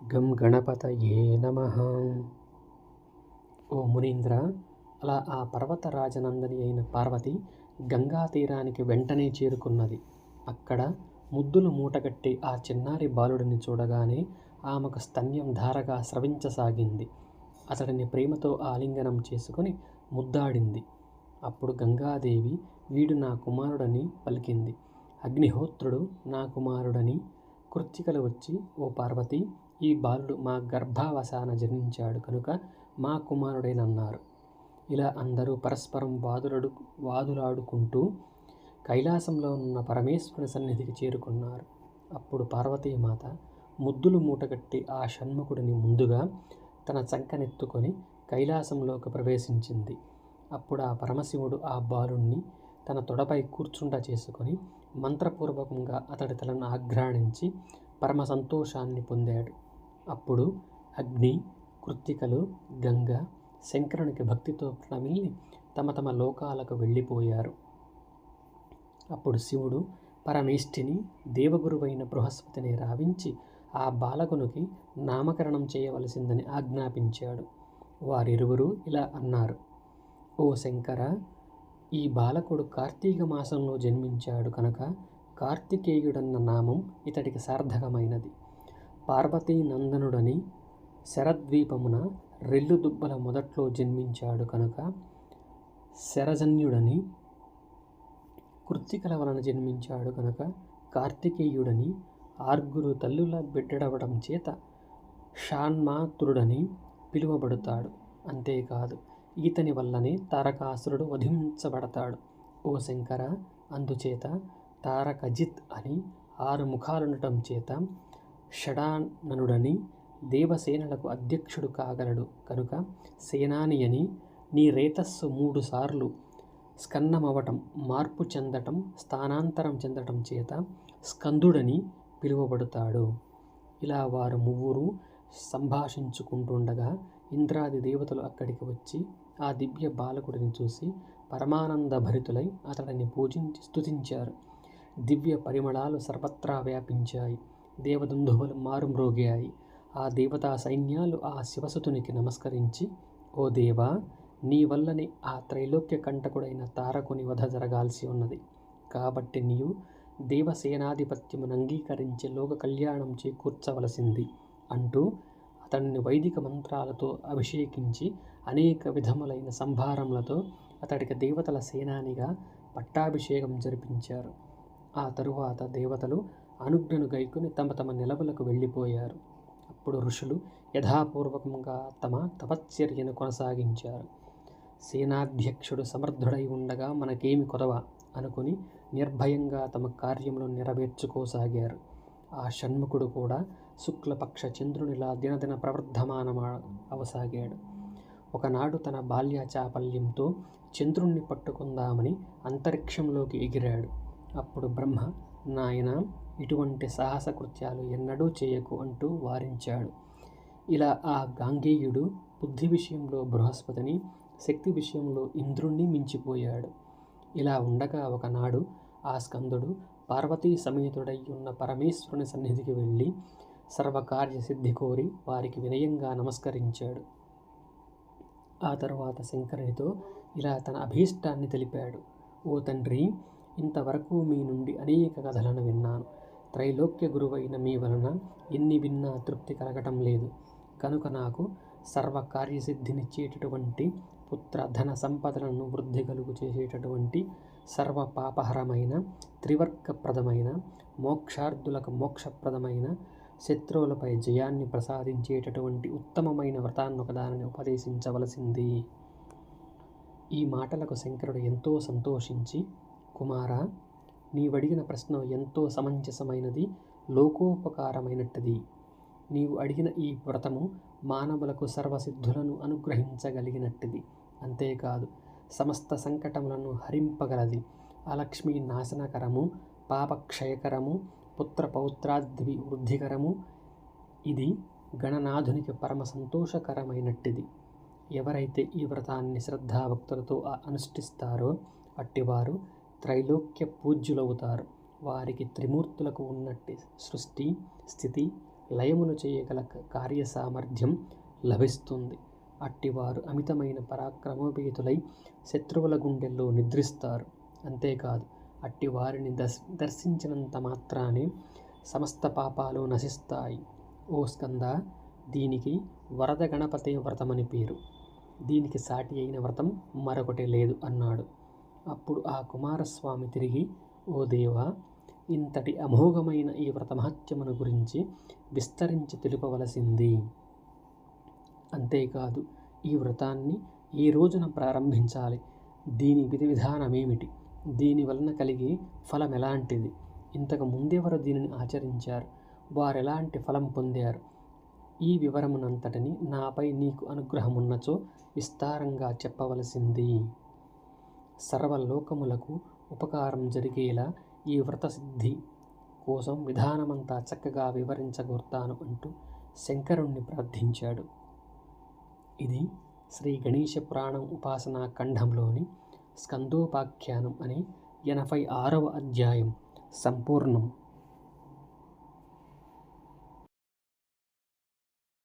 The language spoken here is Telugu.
గం గణపతయే నమ. ఓ మునీంద్ర అలా ఆ పర్వత రాజనందని అయిన పార్వతి గంగా తీరానికి వెంటనే చేరుకున్నది. అక్కడ ముద్దులు మూటగట్టి ఆ చిన్నారి బాలుడిని చూడగానే ఆమెకు స్తన్యం ధారగా స్రవించసాగింది. అతడిని ప్రేమతో ఆలింగనం చేసుకొని ముద్దాడింది. అప్పుడు గంగాదేవి వీడు నా కుమారుడని పలికింది. అగ్నిహోత్రుడు నా కుమారుడని కృత్తికలు వచ్చి ఓ పార్వతి ఈ బాలుడు మా గర్భావసాన జన్మించాడు కనుక మా కుమారుడేనన్నారు. ఇలా అందరూ పరస్పరం వాదులడు వాదులాడుకుంటూ కైలాసంలో ఉన్న పరమేశ్వరుని సన్నిధికి చేరుకున్నారు. అప్పుడు పార్వతీమాత ముద్దులు మూటగట్టి ఆ షణ్ముఖుడిని ముందుగా తన చంకనెత్తుకొని కైలాసంలోకి ప్రవేశించింది. అప్పుడు ఆ పరమశివుడు ఆ బాలుణ్ణి తన తొడపై కూర్చుండ చేసుకొని మంత్రపూర్వకంగా అతడి తలను ఆఘ్రాణించి పరమ సంతోషాన్ని పొందాడు. అప్పుడు అగ్ని కృత్తికలు గంగ శంకరునికి భక్తితో ప్రణమిల్లి తమ తమ లోకాలకు వెళ్ళిపోయారు. అప్పుడు శివుడు పరమేష్ఠిని దేవగురువైన బృహస్పతిని రావించి ఆ బాలకునికి నామకరణం చేయవలసిందని ఆజ్ఞాపించాడు. వారిరువురు ఇలా అన్నారు ఓ శంకర ఈ బాలకుడు కార్తీక మాసంలో జన్మించాడు కనుక కార్తికేయుడన్న నామం ఇతడికి సార్థకమైనది. పార్వతీ నందనుడని శరద్వీపమున రెల్లు దుబ్బల మొదట్లో జన్మించాడు కనుక శరజన్యుడని కృత్తికల వలన జన్మించాడు కనుక కార్తికేయుడని ఆర్గురు తల్లుల బిడ్డడవడం చేత షాన్మాతురుడని పిలువబడతాడు. అంతేకాదు ఈతని వల్లనే తారకాసురుడు వధించబడతాడు. ఓ శంకర అందుచేత తారకజిత్ అని ఆరు ముఖాలుండటం చేత షడాననుడని దేవసేనలకు అధ్యక్షుడు కాగలడు. కనుక సేనాని అని నీ రేతస్సు మూడుసార్లు స్కన్నమవటం మార్పు చెందటం స్థానాంతరం చెందటం చేత స్కందుడని పిలువబడతాడు. ఇలా వారు ముగ్గురు సంభాషించుకుంటుండగా ఇంద్రాది దేవతలు అక్కడికి వచ్చి ఆ దివ్య బాలకుడిని చూసి పరమానంద భరితులై అతడిని పూజించి స్తుతించారు. దివ్య పరిమళాలు సర్వత్రా వ్యాపించాయి. దేవదుందువులు మారుమ్రోగాయి ఆ దేవతా సైన్యాలు ఆ శివసుతునికి నమస్కరించి ఓ దేవా నీ వల్లనే ఆ త్రైలోక్య కంటకుడైన తారకుని వధ జరగాల్సి ఉన్నది. కాబట్టి నీవు దేవసేనాధిపత్యమును అంగీకరించి లోక కళ్యాణం చేకూర్చవలసింది అంటూ అతన్ని వైదిక మంత్రాలతో అభిషేకించి అనేక విధములైన సంభారములతో అతడికి దేవతల సేనానిగా పట్టాభిషేకం జరిపించారు. ఆ తరువాత దేవతలు అనుజ్ఞను గైకుని తమ తమ నిలవులకు వెళ్ళిపోయారు. అప్పుడు ఋషులు యథాపూర్వకంగా తమ తపశ్చర్యను కొనసాగించారు. సేనాధ్యక్షుడు సమర్థుడై ఉండగా మనకేమి కొరవ అనుకుని నిర్భయంగా తమ కార్యములను నెరవేర్చుకోసాగారు. ఆ షణ్ముఖుడు కూడా శుక్లపక్ష చంద్రునిలా దినదిన ప్రవర్ధమానమా అవసాగాడు. ఒకనాడు తన బాల్య చాపల్యంతో చంద్రుణ్ణి పట్టుకుందామని అంతరిక్షంలోకి ఎగిరాడు. అప్పుడు బ్రహ్మ నాయన ఇటువంటి సాహస కృత్యాలు ఎన్నడూ చేయకు అంటూ వారించాడు. ఇలా ఆ గాంగేయుడు బుద్ధి విషయంలో బృహస్పతిని శక్తి విషయంలో ఇంద్రుణ్ణి మించిపోయాడు. ఇలా ఉండగా ఒకనాడు ఆ స్కందుడు పార్వతీ సమేతుడై ఉన్న పరమేశ్వరుని సన్నిధికి వెళ్ళి సర్వకార్య సిద్ధి కోరి వారికి వినయంగా నమస్కరించాడు. ఆ తర్వాత శంకరునితో ఇలా తన అభీష్టాన్ని తెలిపాడు. ఓ తండ్రి ఇంతవరకు మీ నుండి అనేక కథలను విన్నాను. త్రైలోక్య గురువైన మీ వలన ఎన్ని విన్నా తృప్తి కలగటం లేదు. కనుక నాకు సర్వకార్యసిద్ధినిచ్చేటటువంటి పుత్ర ధన సంపదలను వృద్ధి కలుగు చేసేటటువంటి సర్వ పాపహరమైన త్రివర్గప్రదమైన మోక్షార్థులకు మోక్షప్రదమైన శత్రువులపై జయాన్ని ప్రసాదించేటటువంటి ఉత్తమమైన వ్రతాన్నొకదానిని ఉపదేశించవలసింది. ఈ మాటలకు శంకరుడు ఎంతో సంతోషించి కుమార నీవడిగిన ప్రశ్న ఎంతో సమంజసమైనది లోకోపకారమైనట్టుది. నీవు అడిగిన ఈ వ్రతము మానవులకు సర్వసిద్ధులను అనుగ్రహించగలిగినట్టుది. అంతేకాదు సమస్త సంకటములను హరింపగలది. అలక్ష్మి నాశనకరము పాపక్షయకరము పుత్ర పౌత్రాద్వి వృద్ధికరము ఇది గణనాధునికి పరమ సంతోషకరమైనట్టిది. ఎవరైతే ఈ వ్రతాన్ని శ్రద్ధాభక్తులతో అనుష్ఠిస్తారో అట్టివారు త్రైలోక్య పూజ్యులవుతారు. వారికి త్రిమూర్తులకు ఉన్నట్టి సృష్టి స్థితి లయమును చేయగల కార్య సామర్థ్యం లభిస్తుంది. అట్టివారు అమితమైన పరాక్రమోపేతులై శత్రువుల గుండెల్లో నిద్రిస్తారు. అంతేకాదు అట్టి వారిని దర్శ దర్శించినంత మాత్రానే సమస్త పాపాలు నశిస్తాయి. ఓ స్కంద దీనికి వరద గణపతి వ్రతమని పేరు. దీనికి సాటి అయిన వ్రతం మరొకటి లేదు అన్నాడు. అప్పుడు ఆ కుమారస్వామి తిరిగి ఓ దేవా ఇంతటి అమోఘమైన ఈ వ్రతమహత్యమును గురించి విస్తరించి తెలుపవలసింది. అంతేకాదు ఈ వ్రతాన్ని ఈ రోజున ప్రారంభించాలి. దీని విధి విధానమేమిటి? దీని వలన కలిగే ఫలం ఎలాంటిది? ఇంతకు ముందెవరు దీనిని ఆచరించారు? వారు ఎలాంటి ఫలం పొందారు? ఈ వివరమునంతటిని నాపై నీకు అనుగ్రహమున్నచో విస్తారంగా చెప్పవలసింది. సర్వలోకములకు ఉపకారం జరిగేలా ఈ వ్రత సిద్ధి కోసం విధానమంతా చక్కగా వివరించగోర్తాను అంటూ శంకరుణ్ణి ప్రార్థించాడు. ఇది శ్రీ గణేశ పురాణం ఉపాసనా ఖండంలోని స్కందోపాఖ్యానం అనే ఎనభై ఆరవ అధ్యాయం సంపూర్ణం.